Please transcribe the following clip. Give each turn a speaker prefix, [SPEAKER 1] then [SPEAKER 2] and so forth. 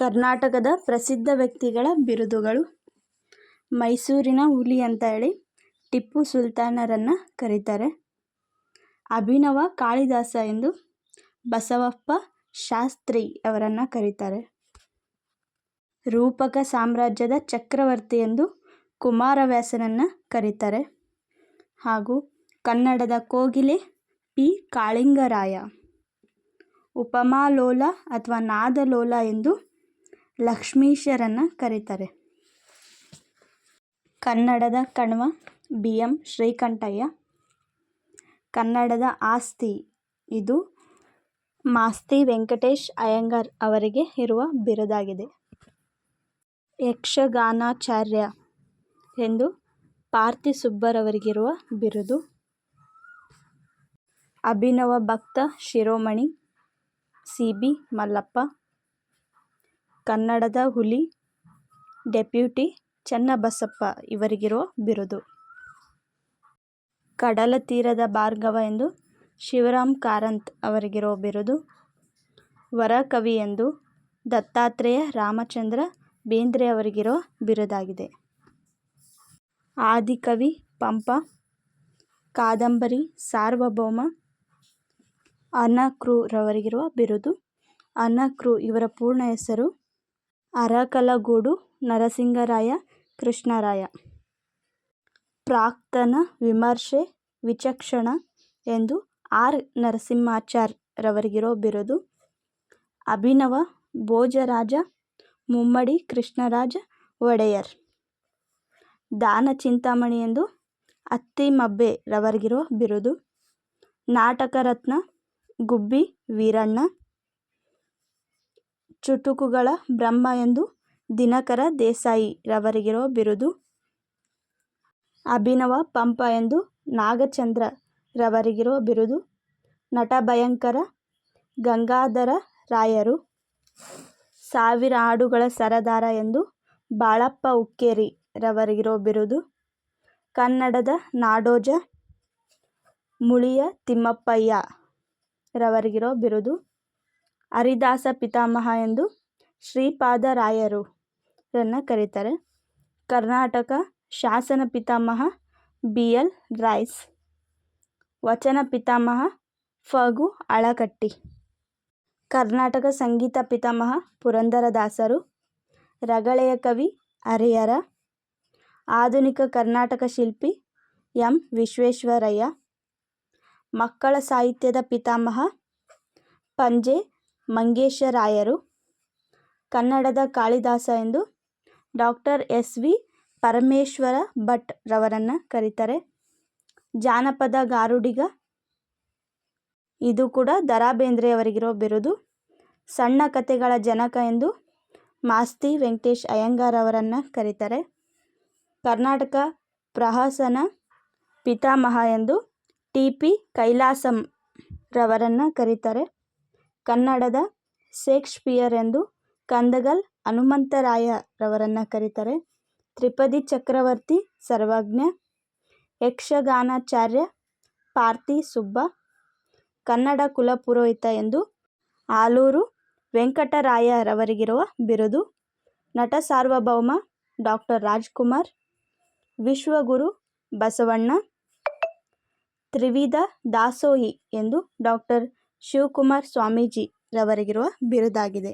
[SPEAKER 1] ಕರ್ನಾಟಕದ ಪ್ರಸಿದ್ಧ ವ್ಯಕ್ತಿಗಳ ಬಿರುದುಗಳು. ಮೈಸೂರಿನ ಹುಲಿ ಅಂತ ಹೇಳಿ ಟಿಪ್ಪು ಸುಲ್ತಾನರನ್ನು ಕರೀತಾರೆ. ಅಭಿನವ ಕಾಳಿದಾಸ ಎಂದು ಬಸವಪ್ಪ ಶಾಸ್ತ್ರಿ ಅವರನ್ನು ಕರೀತಾರೆ. ರೂಪಕ ಸಾಮ್ರಾಜ್ಯದ ಚಕ್ರವರ್ತಿ ಎಂದು ಕುಮಾರವ್ಯಾಸನನ್ನು ಕರೀತಾರೆ. ಹಾಗೂ ಕನ್ನಡದ ಕೋಗಿಲೆ ಪಿ. ಕಾಳಿಂಗರಾಯ. ಉಪಮಾಲೋಲ ಅಥವಾ ನಾದಲೋಲ ಎಂದು ಲಕ್ಷ್ಮೀಶರನ್ನು ಕರೀತಾರೆ. ಕನ್ನಡದ ಕಣ್ವ ಬಿ ಎಂ ಶ್ರೀಕಂಠಯ್ಯ. ಕನ್ನಡದ ಆಸ್ತಿ ಇದು ಮಾಸ್ತಿ ವೆಂಕಟೇಶ್ ಅಯ್ಯಂಗಾರ್ ಅವರಿಗೆ ಇರುವ ಬಿರುದಾಗಿದೆ. ಯಕ್ಷಗಾನಾಚಾರ್ಯ ಎಂದು ಪಾರ್ತಿಸುಬ್ಬರವರಿಗಿರುವ ಬಿರುದು. ಅಭಿನವ ಭಕ್ತ ಶಿರೋಮಣಿ ಸಿ ಬಿ ಮಲ್ಲಪ್ಪ. ಕನ್ನಡದ ಹುಲಿ ಡೆಪ್ಯೂಟಿ ಚನ್ನಬಸಪ್ಪ ಇವರಿಗಿರುವ ಬಿರುದು. ಕಡಲ ತೀರದ ಭಾರ್ಗವ ಎಂದು ಶಿವರಾಮ್ ಕಾರಂತ್ ಅವರಿಗಿರೋ ಬಿರುದು. ವರಕವಿ ಎಂದು ದತ್ತಾತ್ರೇಯ ರಾಮಚಂದ್ರ ಬೇಂದ್ರೆ ಅವರಿಗಿರೋ ಬಿರುದಾಗಿದೆ. ಆದಿಕವಿ ಪಂಪ, ಕಾದಂಬರಿ ಸಾರ್ವಭೌಮ ಅನ ಕೃ ರವರಿಗಿರುವ ಬಿರುದು. ಅನ ಕೃ ಇವರ ಪೂರ್ಣ ಹೆಸರು ಅರಕಲಗೂಡು ನರಸಿಂಗರಾಯ ಕೃಷ್ಣರಾಯ. ಪ್ರಾಕ್ತನ ವಿಮರ್ಶೆ ವಿಚಕ್ಷಣ ಎಂದು ಆರ್ ನರಸಿಂಹಾಚಾರ್ ರವರಿಗಿರೋ ಬಿರುದು. ಅಭಿನವ ಭೋಜರಾಜ ಮುಮ್ಮಡಿ ಕೃಷ್ಣರಾಜ ಒಡೆಯರ್. ದಾನ ಚಿಂತಾಮಣಿ ಎಂದು ಅತ್ತಿಮಬ್ಬೆ ರವರಿಗಿರೋ ಬಿರುದು. ನಾಟಕ ರತ್ನ ಗುಬ್ಬಿ ವೀರಣ್ಣ ಚುಟುಕುಗಳ ಬ್ರಹ್ಮ ಎಂದು ದಿನಕರ ದೇಸಾಯಿ ರವರಿಗಿರೋ ಬಿರುದು. ಅಭಿನವ ಪಂಪ ಎಂದು ನಾಗಚಂದ್ರ ರವರಿಗಿರೋ ಬಿರುದು. ನಟ ಭಯಂಕರ ಗಂಗಾಧರ ರಾಯರು. ಸಾವಿರ ಹಾಡುಗಳ ಸರದಾರ ಎಂದು ಬಾಳಪ್ಪ ಉಕ್ಕೇರಿ ರವರಿಗಿರೋ ಬಿರುದು. ಕನ್ನಡದ ನಾಡೋಜ ಮುಳಿಯ ತಿಮ್ಮಪ್ಪಯ್ಯ ರವರಿಗಿರೋ ಬಿರುದು. ಹರಿದಾಸ ಪಿತಾಮಹ ಎಂದು ಶ್ರೀಪಾದರಾಯರು ರನ್ನು ಕರೀತಾರೆ. ಕರ್ನಾಟಕ ಶಾಸನ ಪಿತಾಮಹ ಬಿ. ಎಲ್. ರೈಸ್. ವಚನ ಪಿತಾಮಹ ಫಗು ಅಳಕಟ್ಟಿ. ಕರ್ನಾಟಕ ಸಂಗೀತ ಪಿತಾಮಹ ಪುರಂದರದಾಸರು. ರಗಳೆಯ ಕವಿ ಹರಿಹರ ಆಧುನಿಕ ಕರ್ನಾಟಕ ಶಿಲ್ಪಿ ಎಂ. ವಿಶ್ವೇಶ್ವರಯ್ಯ. ಮಕ್ಕಳ ಸಾಹಿತ್ಯದ ಪಿತಾಮಹ ಪಂಜೆ ಮಂಗೇಶರಾಯರು, ಕನ್ನಡದ ಕಾಳಿದಾಸ ಎಂದು doctor S. V. Parameshwara Bhat ರವರನ್ನು ಕರೀತಾರೆ. ಜಾನಪದ ಗಾರುಡಿಗ ಇದು ಕೂಡ ದ ರಾ ಬೇಂದ್ರೆಯವರಿಗಿರೋ ಬಿರುದು. ಸಣ್ಣ ಕಥೆಗಳ ಜನಕ ಎಂದು ಮಾಸ್ತಿ ವೆಂಕಟೇಶ್ ಅಯ್ಯಂಗಾರ್ ಅವರನ್ನು ಕರೀತಾರೆ. ಕರ್ನಾಟಕ ಪ್ರಹಸನ ಪಿತಾಮಹ ಎಂದು ಟಿ. ಪಿ. ಕೈಲಾಸಂ ರವರನ್ನು ಕರೀತಾರೆ. ಕನ್ನಡದ ಶೇಕ್ಸ್ಪಿಯರ್ ಎಂದು ಕಂದಗಲ್ ಹನುಮಂತರಾಯರವರನ್ನು ಕರೀತಾರೆ. ತ್ರಿಪದಿ ಚಕ್ರವರ್ತಿ ಸರ್ವಜ್ಞ, ಯಕ್ಷಗಾನಾಚಾರ್ಯ ಪಾರ್ತಿ ಸುಬ್ಬ, ಕನ್ನಡ ಕುಲಪುರೋಹಿತ ಎಂದು ಆಲೂರು ವೆಂಕಟರಾಯರವರಿಗಿರುವ ಬಿರುದು, ನಟ ಸಾರ್ವಭೌಮ ಡಾಕ್ಟರ್ ರಾಜ್ಕುಮಾರ್, ವಿಶ್ವಗುರು ಬಸವಣ್ಣ, ತ್ರಿವಿಧ ದಾಸೋಹಿ ಎಂದು ಡಾಕ್ಟರ್ ಶಿವಕುಮಾರ ಸ್ವಾಮೀಜಿ ರವರಿಗಿರುವ ಬಿರುದಾಗಿದೆ.